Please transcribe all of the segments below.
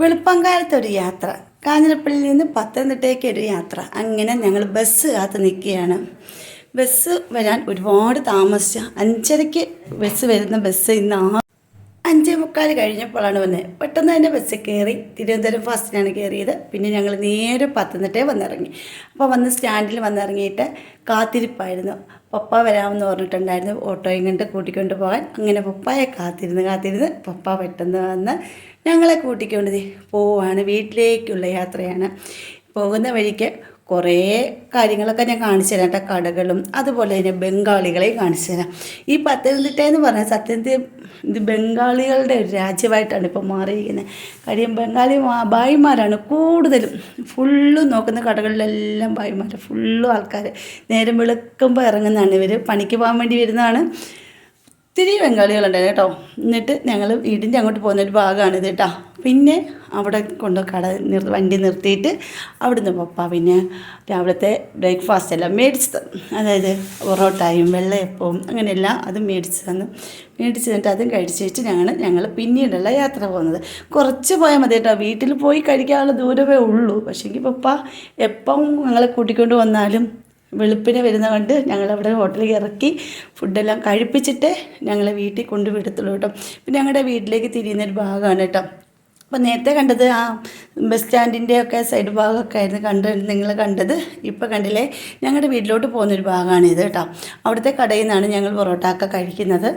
വെളുപ്പങ്കാലത്തൊരു യാത്ര. കാഞ്ഞിരപ്പള്ളിയിൽ നിന്ന് പത്തനംതിട്ടയ്ക്ക് ഒരു യാത്ര. അങ്ങനെ ഞങ്ങൾ ബസ് കാത്ത് നിൽക്കുകയാണ്. ബസ് വരാൻ ഒരുപാട് താമസിച്ച അഞ്ചരയ്ക്ക് ബസ് വരുന്ന ബസ് ഇന്ന് അഞ്ചേ മുക്കാൽ കഴിഞ്ഞപ്പോഴാണ് വന്നത് പെട്ടെന്ന് തന്നെ ബസ്സിൽ കയറി തിരുവനന്തപുരം ഫസ്റ്റിനാണ് കയറിയത്. പിന്നെ ഞങ്ങൾ നേരെ പത്തനംതിട്ടേ വന്നിറങ്ങി. അപ്പോൾ വന്ന് സ്റ്റാൻഡിൽ വന്നിറങ്ങിയിട്ട് കാത്തിരിപ്പായിരുന്നു. പപ്പ വരാമെന്ന് പറഞ്ഞിട്ടുണ്ടായിരുന്നു. ഓട്ടോയും കണ്ട് കൂട്ടിക്കൊണ്ട് പോകാൻ. അങ്ങനെ പപ്പായെ കാത്തിരുന്ന് കാത്തിരുന്ന് പപ്പ പെട്ടെന്ന് വന്ന് ഞങ്ങളെ കൂട്ടിക്കൊണ്ട് പോവാണ്. വീട്ടിലേക്കുള്ള യാത്രയാണ്. പോകുന്ന വഴിക്ക് കുറേ കാര്യങ്ങളൊക്കെ ഞാൻ കാണിച്ചു തരാം കേട്ടോ. കടകളും അതുപോലെ തന്നെ ബംഗാളികളെയും കാണിച്ചു തരാം. ഈ പത്തനംതിട്ട എന്ന് പറഞ്ഞാൽ സത്യത്തിൽ ഇത് ബംഗാളികളുടെ ഒരു രാജ്യമായിട്ടാണ് ഇപ്പോൾ മാറിയിരിക്കുന്നത്. കാര്യം ബംഗാളി ഭായിമാരാണ് കൂടുതലും. ഫുള്ളും നോക്കുന്ന കടകളിലെല്ലാം ഭായിമാർ ഫുള്ളും ആൾക്കാർ നേരം വെളുക്കുമ്പോൾ ഇറങ്ങുന്നതാണ് ഇവർ പണിക്ക് പോകാൻ വേണ്ടി വരുന്നതാണ്. ഒത്തിരി ബംഗാളികളുണ്ടായിരുന്നു കേട്ടോ. എന്നിട്ട് ഞങ്ങൾ വീടിന്റെ അങ്ങോട്ട് പോകുന്ന ഒരു ഭാഗമാണിത് കേട്ടോ. പിന്നെ അവിടെ കൊണ്ട് കട നിർ വണ്ടി നിർത്തിയിട്ട് അവിടുന്ന് പപ്പ പിന്നെ രാവിലത്തെ ബ്രേക്ക്ഫാസ്റ്റ് എല്ലാം മേടിച്ചത് അതായത് പൊറോട്ടായും വെള്ളയപ്പവും അങ്ങനെയെല്ലാം അതും മേടിച്ചു തന്നു. മേടിച്ച് തന്നിട്ട് അതും കഴിച്ചിട്ട് ഞങ്ങൾ ഞങ്ങൾ പിന്നീടുള്ള യാത്ര പോകുന്നത്. കുറച്ച് പോയാൽ മതി കേട്ടോ. വീട്ടിൽ പോയി കഴിക്കാനുള്ള ദൂരമേ ഉള്ളൂ. പക്ഷേങ്കിൽ പപ്പ എപ്പം ഞങ്ങളെ കൂട്ടിക്കൊണ്ട് വന്നാലും വെളുപ്പിന് വരുന്ന കൊണ്ട് ഞങ്ങളവിടെ ഹോട്ടലിൽ ഇറക്കി ഫുഡെല്ലാം കഴിപ്പിച്ചിട്ട് ഞങ്ങളെ വീട്ടിൽ കൊണ്ടുവിടത്തുള്ളൂ കേട്ടോ. പിന്നെ ഞങ്ങളുടെ വീട്ടിലേക്ക് തിരിയുന്നൊരു ഭാഗമാണ് കേട്ടോ. അപ്പോൾ നേരത്തെ കണ്ടത് ആ ബസ് സ്റ്റാൻഡിന്റെ ഒക്കെ സൈഡ് ഭാഗമൊക്കെ ആയിരുന്നു കണ്ട് നിങ്ങൾ കണ്ടത്. ഇപ്പോൾ കണ്ടില്ലേ? ഞങ്ങളുടെ വീട്ടിലോട്ട് പോകുന്നൊരു ഭാഗമാണിത് കേട്ടോ. അവിടുത്തെ കടയിൽ നിന്നാണ് ഞങ്ങൾ പൊറോട്ട ഒക്കെ കഴിക്കുന്നത്.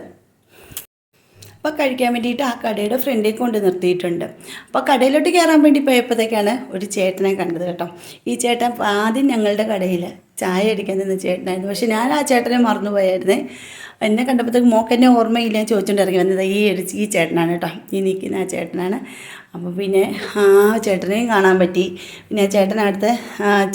അപ്പോൾ കഴിക്കാൻ വേണ്ടിയിട്ട് ആ കടയുടെ ഫ്രണ്ടിൽ കൊണ്ട് നിർത്തിയിട്ടുണ്ട്. അപ്പോൾ കടയിലോട്ട് കയറാൻ വേണ്ടി പോയപ്പോഴത്തേക്കാണ് ഒരു ചേട്ടനെ കണ്ടത് കേട്ടോ. ഈ ചേട്ടൻ ആദ്യം ഞങ്ങളുടെ കടയിൽ ചായ അടിക്കാൻ നിന്ന ചേട്ടനായിരുന്നു. പക്ഷെ ഞാൻ ആ ചേട്ടനെ മറന്നുപോയായിരുന്നേ എന്നെ കണ്ടപ്പോഴത്തേക്ക് മോക്ക് എന്നെ ഓർമ്മയില്ല. ചോദിച്ചുകൊണ്ട് ഇറങ്ങി വന്നത് ഈ ഈ ചേട്ടനാണ് കേട്ടോ. ഈ നിൽക്കുന്ന ആ ചേട്ടനാണ്. അപ്പോൾ പിന്നെ ആ ചേട്ടനെയും കാണാൻ പറ്റി. പിന്നെ ചേട്ടൻ അടുത്ത്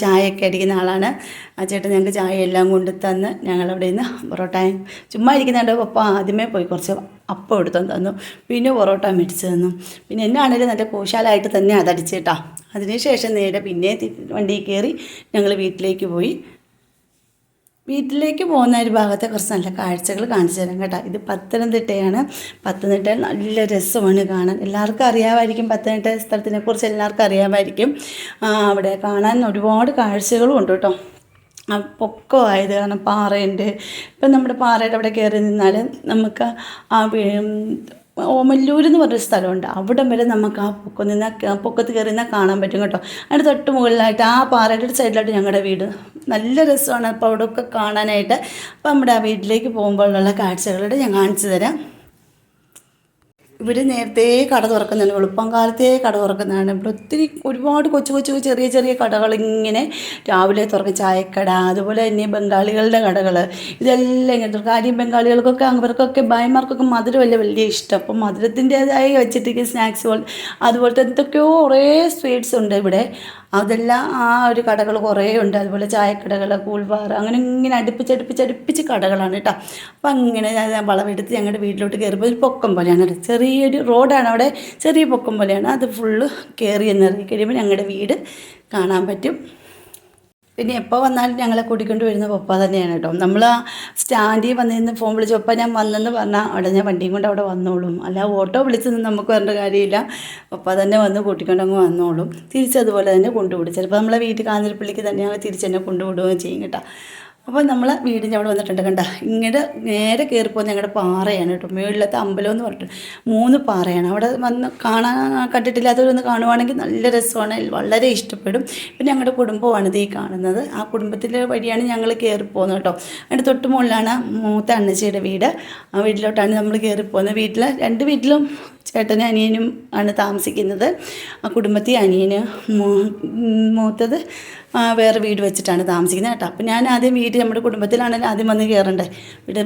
ചായയൊക്കെ അടിക്കുന്ന ആളാണ്. ആ ചേട്ടൻ ഞങ്ങൾക്ക് ചായ എല്ലാം കൊണ്ട് തന്ന് ഞങ്ങളവിടെ നിന്ന് പൊറോട്ടയും ചുമ്മാ ഇരിക്കുന്നുണ്ട്. പപ്പ ആദ്യമേ പോയി കുറച്ച് അപ്പം എടുത്തു തന്നു. പിന്നെ പൊറോട്ട മേടിച്ച് തന്നു. പിന്നെ എന്നാണേലും നല്ല കോശാലായിട്ട് തന്നെ അതടിച്ച് കേട്ടോ. അതിനുശേഷം നേരെ പിന്നെ വണ്ടിയിൽ കയറി ഞങ്ങൾ വീട്ടിലേക്ക് പോയി. വീട്ടിലേക്ക് പോകുന്ന ഒരു ഭാഗത്തെ കുറച്ച് നല്ല കാഴ്ചകൾ കാണിച്ചു തരാം കേട്ടോ. ഇത് പത്തനംതിട്ടയാണ്. പത്തനംതിട്ട നല്ല രസമാണ് കാണാൻ. എല്ലാവർക്കും അറിയാമായിരിക്കും പത്തനംതിട്ട സ്ഥലത്തിനെ കുറിച്ച് എല്ലാവർക്കും അറിയാമായിരിക്കും. അവിടെ കാണാൻ ഒരുപാട് കാഴ്ചകളും ഉണ്ട് കേട്ടോ. ആ പൊക്കമായത് കാരണം പാറയുണ്ട്. ഇപ്പം നമ്മുടെ പാറയുടെ അവിടെ കയറി നിന്നാൽ നമുക്ക് ആ ഓമല്ലൂർ എന്ന് പറഞ്ഞൊരു സ്ഥലമുണ്ട്. അവിടെ വരെ നമുക്ക് ആ പൊക്കം നിന്ന് പൊക്കത്ത് കയറി നിന്നാൽ കാണാൻ പറ്റും കേട്ടോ. അതിന്റെ തൊട്ട് മുകളിലായിട്ട് ആ പാറയുടെ ഒരു സൈഡിലായിട്ട് ഞങ്ങളുടെ വീട്. നല്ല രസമാണ്. അപ്പോൾ അവിടെയൊക്കെ കാണാനായിട്ട്. അപ്പോൾ നമ്മുടെ ആ വീട്ടിലേക്ക് പോകുമ്പോഴുള്ള കാഴ്ചകളോട് ഞാൻ കാണിച്ചു തരാം. ഇവർ നേരത്തെ കട തുറക്കുന്നതാണ് വെളുപ്പം കാലത്തേ കട തുറക്കുന്നതാണ്. ഇവിടെ ഒത്തിരി ഒരുപാട് കൊച്ചു കൊച്ചു ചെറിയ ചെറിയ കടകൾ ഇങ്ങനെ രാവിലെ തുറക്കും ചായക്കട അതുപോലെ തന്നെ ബംഗാളികളുടെ കടകൾ. ഇതെല്ലാം ഇങ്ങനത്തെ കാര്യം ബംഗാളികൾക്കൊക്കെ അവർക്കൊക്കെ ഭായിമാർക്കൊക്കെ മധുരമല്ല വലിയ ഇഷ്ടം. അപ്പം മധുരത്തിന്റെതായി വെച്ചിട്ടിരിക്കുന്ന സ്നാക്സ് പോലെ അതുപോലത്തെ എന്തൊക്കെയോ കുറേ സ്വീറ്റ്സ് ഉണ്ട് ഇവിടെ. അതെല്ലാം ആ ഒരു കടകൾ കുറേ ഉണ്ട്. അതുപോലെ ചായക്കടകൾ കൂൾബാർ അങ്ങനെ ഇങ്ങനെ അടുപ്പിച്ച് അടുപ്പിച്ച് കടകളാണ് കേട്ടോ. അപ്പം അങ്ങനെ ഞാൻ വളമെടുത്ത് ഞങ്ങളുടെ വീട്ടിലോട്ട് കയറുമ്പോൾ ഒരു പൊക്കം പോലെയാണ്. ചെറിയൊരു റോഡാണ് അവിടെ ചെറിയ പൊക്കം പോലെയാണ്. അത് ഫുള്ള് കയറി എന്നിറങ്ങി കഴിയുമ്പോൾ ഞങ്ങളുടെ വീട് കാണാൻ പറ്റും. പിന്നെ എപ്പോൾ വന്നാലും ഞങ്ങളെ കൂട്ടിക്കൊണ്ട് വരുന്ന പപ്പ തന്നെയാണ് കേട്ടോ. നമ്മൾ ആ സ്റ്റാൻഡിൽ വന്നിരുന്ന് ഫോൺ വിളിച്ച് പപ്പ ഞാൻ വന്നെന്ന് പറഞ്ഞാൽ അവിടെ ഞാൻ വണ്ടിയും കൊണ്ട് അവിടെ വന്നോളും. അല്ല ഓട്ടോ വിളിച്ചൊന്നും നമുക്ക് വരേണ്ട കാര്യമില്ല. പപ്പ തന്നെ വന്ന് കൂട്ടിക്കൊണ്ട് അങ്ങ് വന്നോളും. തിരിച്ചതുപോലെ തന്നെ കൊണ്ടുവിടും. ചിലപ്പോൾ നമ്മളെ വീട്ടിൽ കാഞ്ഞിരപ്പള്ളിക്ക് തന്നെ ഞങ്ങൾ തിരിച്ച് തന്നെ കൊണ്ടുവിടുകയും ചെയ്യും കേട്ടോ. അപ്പോൾ നമ്മൾ വീടിന്റെ അവിടെ വന്നിട്ടുണ്ട് കണ്ട. ഇങ്ങനെ നേരെ കയറിപ്പോകുന്ന ഞങ്ങളുടെ പാറയാണ് കേട്ടോ. മുകളിലത്തെ അമ്പലം എന്ന് പറഞ്ഞിട്ട് മൂന്ന് പാറയാണ്. അവിടെ വന്ന് കാണാൻ കണ്ടിട്ടില്ലാത്തവരൊന്ന് കാണുവാണെങ്കിൽ നല്ല രസമാണ്. വളരെ ഇഷ്ടപ്പെടും. പിന്നെ ഞങ്ങളുടെ കുടുംബമാണ് ഇത് ഈ കാണുന്നത്. ആ കുടുംബത്തിന്റെ വഴിയാണ് ഞങ്ങൾ കയറിപ്പോകുന്നത് കേട്ടോ. അതിന്റെ തൊട്ട് മുകളിലാണ് മൂത്ത അണ്ണച്ചിയുടെ വീട്. ആ വീട്ടിലോട്ടാണ് നമ്മൾ കയറിപ്പോകുന്നത് വീട്ടിൽ രണ്ട് വീട്ടിലും ചേട്ടനും അനിയനും ആണ് താമസിക്കുന്നത്. ആ കുടുംബത്തിൽ അനിയന് മൂത്തത് വേറെ വീട് വെച്ചിട്ടാണ് താമസിക്കുന്നത് കേട്ടോ. അപ്പം ഞാൻ ആദ്യം വീട്ടിൽ നമ്മുടെ കുടുംബത്തിലാണല്ലോ ആദ്യം വന്ന് കയറണ്ടേ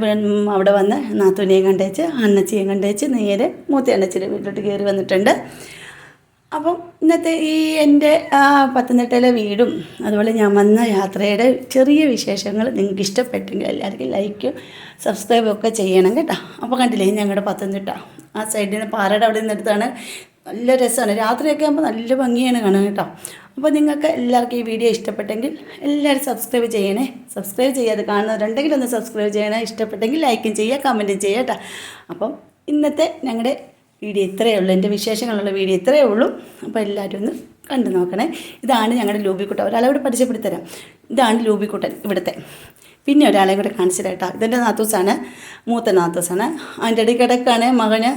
വന്ന് അവിടെ വന്ന് നാത്തൂനെയും കണ്ടേച്ച് അണ്ണച്ചിയും കണ്ടേച്ച് നേരെ മൂത്ത അണ്ണച്ചിയുടെ വീട്ടിലോട്ട് കയറി വന്നിട്ടുണ്ട്. അപ്പം ഇന്നത്തെ ഈ എന്റെ പത്തനംതിട്ടയിലെ വീടും അതുപോലെ ഞാൻ വന്ന യാത്രയുടെ ചെറിയ വിശേഷങ്ങൾ നിങ്ങൾക്ക് ഇഷ്ടപ്പെട്ടെങ്കിൽ എല്ലാവർക്കും ലൈക്കും സബ്സ്ക്രൈബും ഒക്കെ ചെയ്യണം കേട്ടോ. അപ്പോൾ കണ്ടില്ലേ ഞങ്ങളുടെ പത്തനംതിട്ട? ആ സൈഡിൽ പാറയുടെ അവിടെ നിന്നെടുത്താണ്. നല്ല രസമാണ്. രാത്രിയൊക്കെ ആകുമ്പോൾ നല്ല ഭംഗിയാണ് കാണാൻ കേട്ടോ. അപ്പോൾ നിങ്ങൾക്ക് എല്ലാവർക്കും ഈ വീഡിയോ ഇഷ്ടപ്പെട്ടെങ്കിൽ എല്ലാവരും സബ്സ്ക്രൈബ് ചെയ്യണേ. സബ്സ്ക്രൈബ് ചെയ്യാതെ കാണുന്നവരുണ്ടെങ്കിൽ ഒന്ന് സബ്സ്ക്രൈബ് ചെയ്യണേ. ഇഷ്ടപ്പെട്ടെങ്കിൽ ലൈക്കും ചെയ്യുക കമന്റും ചെയ്യുക കേട്ടോ. അപ്പം ഇന്നത്തെ ഞങ്ങളുടെ വീഡിയോ ഇത്രയേ ഉള്ളൂ. എന്റെ വിശേഷങ്ങളുള്ള വീഡിയോ ഇത്രയേ ഉള്ളൂ. അപ്പോൾ എല്ലാവരും ഒന്ന് കണ്ടു നോക്കണേ. ഇതാണ് ഞങ്ങളുടെ ലൂബിക്കുട്ടൻ. ഒരാളെ പരിചയപ്പെടുത്തരാം. ഇതാണ് ലൂബിക്കുട്ടൻ ഇവിടുത്തെ. പിന്നെ ഒരാളെ കൂടെ കാണിച്ചിട്ടാ ഇതെന്റെ നാത്തൂസാണ്. മൂത്ത നാത്തൂസാണ്. അതിന്റെ ഇടയ്ക്ക് കിടക്കാണ് മകന്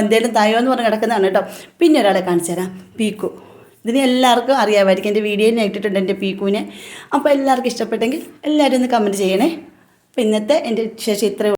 എന്തേലും തായോ എന്ന് പറഞ്ഞ് കിടക്കുന്നതാണ് കേട്ടോ. പിന്നെ ഒരാളെ കാണിച്ചു തരാം പീക്കു. ഇതിന് എല്ലാവർക്കും അറിയാമായിരിക്കും. എന്റെ വീഡിയോയിൽ ഞാൻ ഇട്ടിട്ടുണ്ട് എന്റെ പീക്കുവിനെ. അപ്പോൾ എല്ലാവർക്കും ഇഷ്ടപ്പെട്ടെങ്കിൽ എല്ലാവരും ഒന്ന് കമന്റ് ചെയ്യണേ. അപ്പോൾ ഇന്നത്തെ എന്റെ വിശേഷം ഇത്രയേ